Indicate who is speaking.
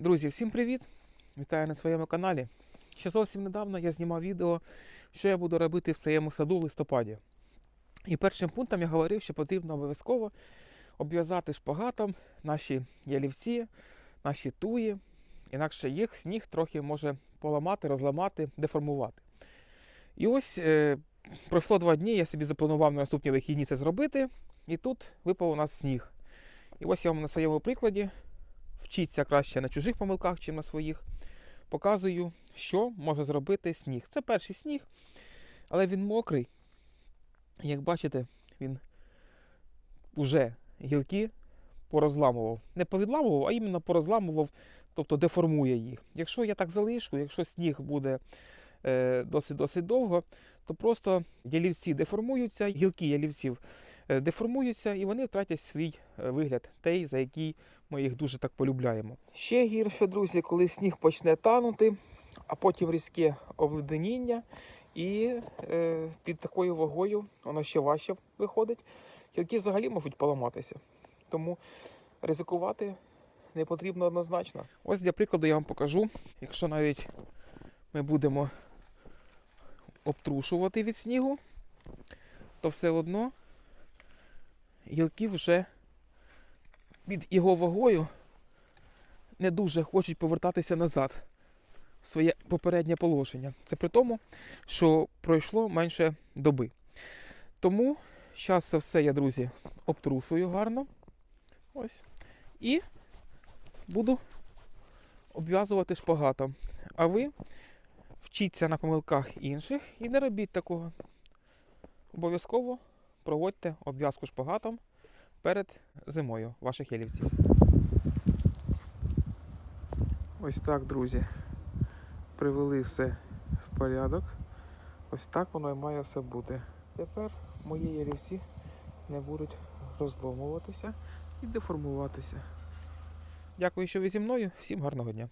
Speaker 1: Друзі, всім привіт! Вітаю на своєму каналі. Ще зовсім недавно я знімав відео, що я буду робити в своєму саду в листопаді. І першим пунктом я говорив, що потрібно обов'язково обв'язати шпагатом наші ялівці, наші туї, інакше їх сніг трохи може поламати, розламати, деформувати. І ось е, пройшло два дні, я собі запланував на наступні вихідні це зробити, і тут випав у нас сніг. І ось я вам на своєму прикладі вчіться краще на чужих помилках, чим на своїх. Показую, що може зробити сніг. Це перший сніг, але він мокрий. Як бачите, він уже гілки порозламував. Не повідламував, а іменно порозламував, тобто деформує їх. Якщо я так залишу, якщо сніг буде е, досить-досить довго, то просто ялівці деформуються, гілки ялівців деформуються і вони втратять свій е, вигляд, той, за який ми їх дуже так полюбляємо. Ще гірше, друзі, коли сніг почне танути, а потім різке обледеніння, і е, під такою вагою воно ще важче виходить. Гілки взагалі можуть поламатися. Тому ризикувати не потрібно однозначно. Ось для прикладу я вам покажу, якщо навіть ми будемо обтрушувати від снігу, то все одно гілки вже під його вагою не дуже хочуть повертатися назад в своє попереднє положення. Це при тому, що пройшло менше доби. Тому зараз це все я, друзі, обтрушую гарно. Ось. І буду обв'язувати шпагатом. А ви вчіться на помилках інших і не робіть такого. Обов'язково проводьте обв'язку шпагатом перед зимою ваших ялівців. Ось так, друзі. Привели все в порядок. Ось так воно і має все бути. Тепер мої ялівці не будуть розломуватися і деформуватися. Дякую, що ви зі мною. Всім гарного дня.